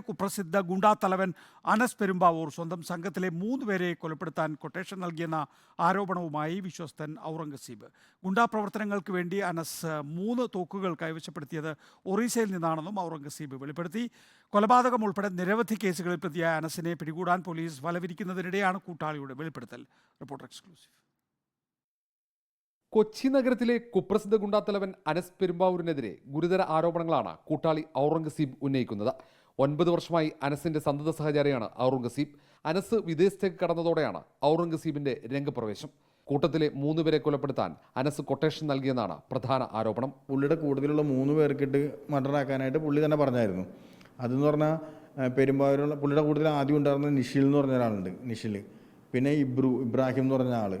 കുപ്രസിദ്ധ ഗുണ്ടാ തലവൻ അനസ് പെരുമ്പാവൂർ സ്വന്തം സംഘത്തിലെ മൂന്ന് പേരെ കൊലപ്പെടുത്താൻ കൊട്ടേഷൻ നൽകിയെന്ന ആരോപണവുമായി വിശ്വസ്തൻ ഔറംഗസീബ്. ഗുണ്ടാ പ്രവർത്തനങ്ങൾക്ക് വേണ്ടി അനസ് മൂന്ന് തോക്കുകൾ കൈവശപ്പെടുത്തിയത് ഒറീസയിൽ നിന്നാണെന്നും ഔറംഗസീബ് വെളിപ്പെടുത്തി. കൊലപാതകം ഉൾപ്പെടെ നിരവധി കേസുകളിൽ പ്രതിയായ അനസിനെ പിടികൂടാൻ പോലീസ് വലവിരിക്കുന്നതിനിടെയാണ് കൂട്ടാളിയുടെ വെളിപ്പെടുത്തൽ. Reporter exclusive. കൊച്ചി നഗരത്തിലെ കുപ്രസിദ്ധ ഗുണ്ടാത്തലവൻ അനസ് പെരുമ്പാവൂരിനെതിരെ ഗുരുതര ആരോപണങ്ങളാണ് കൂട്ടാളി ഔറംഗസീബ് ഉന്നയിക്കുന്നത്. ഒൻപത് വർഷമായി അനസിന്റെ സന്തത സഹചാരിയാണ് ഔറംഗസീബ്. അനസ് വിദേശത്തേക്ക് കടന്നതോടെയാണ് ഔറംഗസീബിന്റെ രംഗപ്രവേശം. കൂട്ടത്തിലെ മൂന്ന് പേരെ കൊലപ്പെടുത്താൻ അനസ് കൊട്ടേഷൻ നൽകിയെന്നാണ് പ്രധാന ആരോപണം. പുള്ളിയുടെ കൂടുതലുള്ള മൂന്ന് പേർക്കിട്ട് മർഡർ ആക്കാനായിട്ട് പുള്ളി തന്നെ പറഞ്ഞായിരുന്നു. അതെന്ന് പറഞ്ഞാൽ പെരുമ്പാവൂരുള്ള പുള്ളിയുടെ കൂടുതൽ ആദ്യം ഉണ്ടായിരുന്ന നിഷിൽ എന്ന് പറഞ്ഞ ഒരാളുണ്ട് നിഷിൽ പിന്നെ ഇബ്രു ഇബ്രാഹിം എന്ന് പറഞ്ഞ ആൾ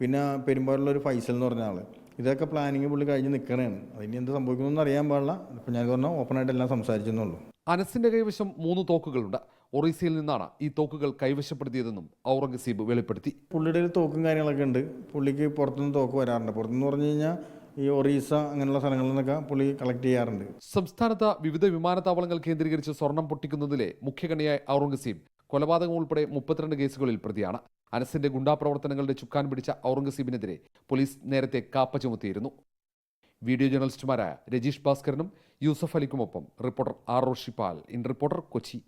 പിന്നെ പെരുമ്പാവൂരുള്ള ഒരു ഫൈസൽ എന്ന് പറഞ്ഞ ആൾ ഇതൊക്കെ പ്ലാനിങ് പുള്ളി കഴിഞ്ഞ് നിൽക്കണേണ് അതിന് എന്ത് സംഭവിക്കുന്നൊന്നും അറിയാൻ പാടില്ല. ഇപ്പം ഞാൻ പറഞ്ഞാൽ ഓപ്പണായിട്ട് എല്ലാം സംസാരിച്ചെന്നുള്ളൂ അനസിന്റെ കൈവശം മൂന്ന് തോക്കുകളുണ്ട്. ഒറീസയിൽ നിന്നാണ് ഈ തോക്കുകൾ കൈവശപ്പെടുത്തിയതെന്നും ഔറംഗസീബ് വെളിപ്പെടുത്തി. പുള്ളിയുടെ ഒരു തോക്കും കാര്യങ്ങളൊക്കെ ഉണ്ട്. പുള്ളിക്ക് പുറത്തുനിന്ന് തോക്ക് വരാറുണ്ട്. പുറത്തുനിന്ന് പറഞ്ഞു കഴിഞ്ഞാൽ ഈ ഒറീസ അങ്ങനെയുള്ള സ്ഥലങ്ങളിൽ നിന്നൊക്കെ പുള്ളി കളക്ട് ചെയ്യാറുണ്ട്. സംസ്ഥാനത്ത് വിവിധ വിമാനത്താവളങ്ങൾ കേന്ദ്രീകരിച്ച് സ്വർണം പൊട്ടിക്കുന്നതിലെ മുഖ്യകണിയായ ഔറംഗസീബ് കൊലപാതകം ഉൾപ്പെടെ മുപ്പത്തിരണ്ട് കേസുകളിൽ പ്രതിയാണ്. അനസിന്റെ ഗുണ്ടാ പ്രവർത്തനങ്ങളുടെ ചുക്കാൻ പിടിച്ച ഔറംഗസീബിനെതിരെ പോലീസ് നേരത്തെ കാപ്പ ചുമത്തിയിരുന്നു. വീഡിയോ ജേർണലിസ്റ്റുമാരായ രജീഷ് ഭാസ്കരനും Yusuf അലിക്കുമൊപ്പം reporter R Roshipal in reporter Kochi.